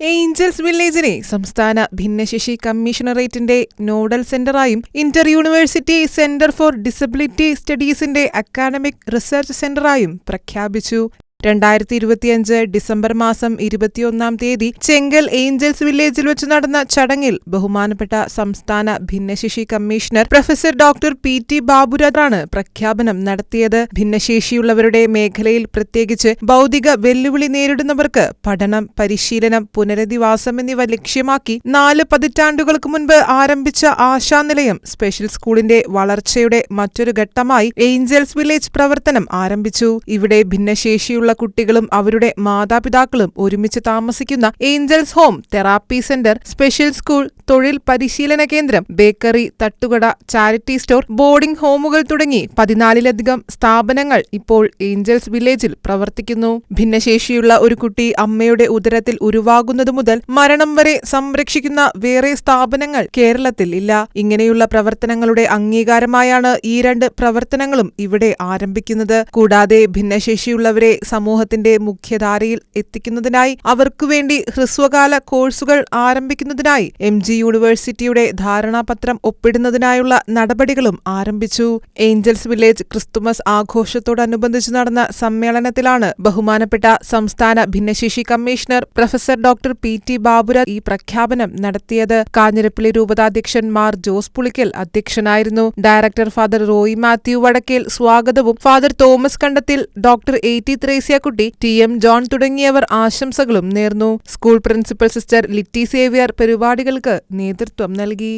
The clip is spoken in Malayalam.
ഏഞ്ചൽസ് വില്ലേജിനെ സംസ്ഥാന ഭിന്നശേഷി കമ്മീഷണറേറ്റിന്റെ nodal സെന്ററായും inter university centre for disability സ്റ്റഡീസിന്റെ academic research സെന്ററായും പ്രഖ്യാപിച്ചു. രണ്ടായിരത്തി ഇരുപത്തിയഞ്ച് ഡിസംബർ മാസം ഇരുപത്തിയൊന്നാം തീയതി ചെങ്കൽ ഏഞ്ചൽസ് വില്ലേജിൽ വെച്ച് നടന്ന ചടങ്ങിൽ ബഹുമാനപ്പെട്ട സംസ്ഥാന ഭിന്നശേഷി കമ്മീഷണർ പ്രൊഫസർ ഡോക്ടർ പി ടി ബാബുരാജാണ് പ്രഖ്യാപനം നടത്തിയത്. ഭിന്നശേഷിയുള്ളവരുടെ മേഖലയിൽ പ്രത്യേകിച്ച് ഭൗതിക വെല്ലുവിളി നേരിടുന്നവർക്ക് പഠനം പരിശീലനം പുനരധിവാസം എന്നിവ ലക്ഷ്യമാക്കി നാല് പതിറ്റാണ്ടുകൾക്ക് മുൻപ് ആരംഭിച്ച ആശാനിലയം സ്പെഷ്യൽ സ്കൂളിന്റെ വളർച്ചയുടെ മറ്റൊരു ഘട്ടമായി ഏഞ്ചൽസ് വില്ലേജ് പ്രവർത്തനം ആരംഭിച്ചു. ഇവിടെ ഭിന്നശേഷിയുള്ള കുട്ടികളും അവരുടെ മാതാപിതാക്കളും ഒരുമിച്ച് താമസിക്കുന്ന Angels home therapy centre special school തൊഴിൽ പരിശീലന കേന്ദ്രം ബേക്കറി തട്ടുകട ചാരിറ്റി സ്റ്റോർ ബോർഡിംഗ് ഹോമുകൾ തുടങ്ങി പതിനാലിലധികം സ്ഥാപനങ്ങൾ ഇപ്പോൾ ഏഞ്ചൽസ് വില്ലേജിൽ പ്രവർത്തിക്കുന്നു. ഭിന്നശേഷിയുള്ള ഒരു കുട്ടി അമ്മയുടെ ഉദരത്തിൽ ഉരുവാകുന്നതു മുതൽ മരണം വരെ സംരക്ഷിക്കുന്ന വേറെ സ്ഥാപനങ്ങൾ കേരളത്തിൽ ഇല്ല. ഇങ്ങനെയുള്ള പ്രവർത്തനങ്ങളുടെ അംഗീകാരമായാണ് ഈ രണ്ട് പ്രവർത്തനങ്ങളും ഇവിടെ ആരംഭിക്കുന്നത്. കൂടാതെ ഭിന്നശേഷിയുള്ളവരെ സമൂഹത്തിന്റെ മുഖ്യധാരയിൽ എത്തിക്കുന്നതിനായി അവർക്കുവേണ്ടി ഹ്രസ്വകാല കോഴ്സുകൾ ആരംഭിക്കുന്നതിനായി എം ജി യൂണിവേഴ്സിറ്റിയുടെ ധാരണാപത്രം ഒപ്പിടുന്നതിനായുള്ള നടപടികളും ആരംഭിച്ചു. ഏഞ്ചൽസ് വില്ലേജ് ക്രിസ്തുമസ് ആഘോഷത്തോടനുബന്ധിച്ച് നടന്ന സമ്മേളനത്തിലാണ് ബഹുമാനപ്പെട്ട സംസ്ഥാന ഭിന്നശേഷി commissioner professor doctor P T Baburaj ഈ പ്രഖ്യാപനം നടത്തിയത്. കാഞ്ഞിരപ്പള്ളി രൂപതാധ്യക്ഷൻ മാർ ജോസ് പുളിക്കൽ അധ്യക്ഷനായിരുന്നു. ഡയറക്ടർ ഫാദർ റോയി മാത്യു വടക്കേൽ സ്വാഗതവും father Thomas Kandathil doctor A T Threseakutty T M John തുടങ്ങിയവർ ആശംസകളും നേർന്നു. School principal sister Litty Xavier പരിപാടികൾക്ക് നേതൃത്വം നൽകി.